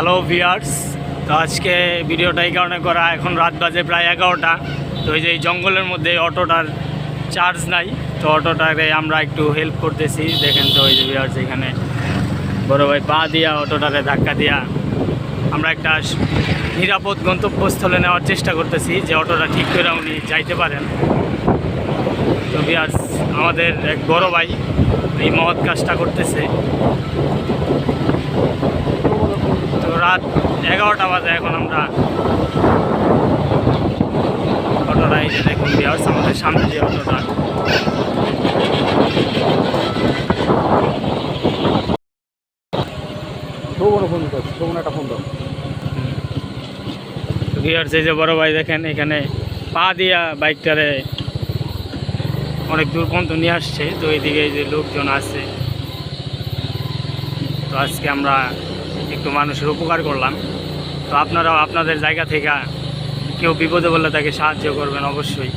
Hello viewers তো আজকে ভিডিওটা এই কারণে করা, এখন রাত বাজে প্রায় এগারোটা। তো এই যে এই জঙ্গলের মধ্যে অটোটার চার্জ নাই, তো অটোটাকে আমরা একটু হেল্প করতেছি। দেখেন তো ওই যে ভিয়ার্স এখানে বড় ভাই পা দিয়া অটোটারে ধাক্কা দিয়া আমরা একটা নিরাপদ গন্তব্যস্থলে নেওয়ার চেষ্টা করতেছি, যে অটোটা ঠিক করে উনি যাইতে পারেন। তো ভিয়ার্স আমাদের এক বড় ভাই এই মহৎ কাজটা করতেছে। রাত এগারোটা বাজে এখন আমরা অটোটা যে দেখুন বিয়ার্স আমাদের সামনে যে অটোটা। বিয়ার্স এই যে বড় ভাই দেখেন এখানে পা দিয়া বাইকটারে অনেক দূর পর্যন্ত নিয়ে আসছে তো এইদিকে এই যে লোকজন আছে। তো আজকে আমরা একটু মানুষের উপকার করলাম। তো আপনারাও আপনাদের জায়গা থেকে কেউ বিপদে বললে তাকে সাহায্য করবেন অবশ্যই।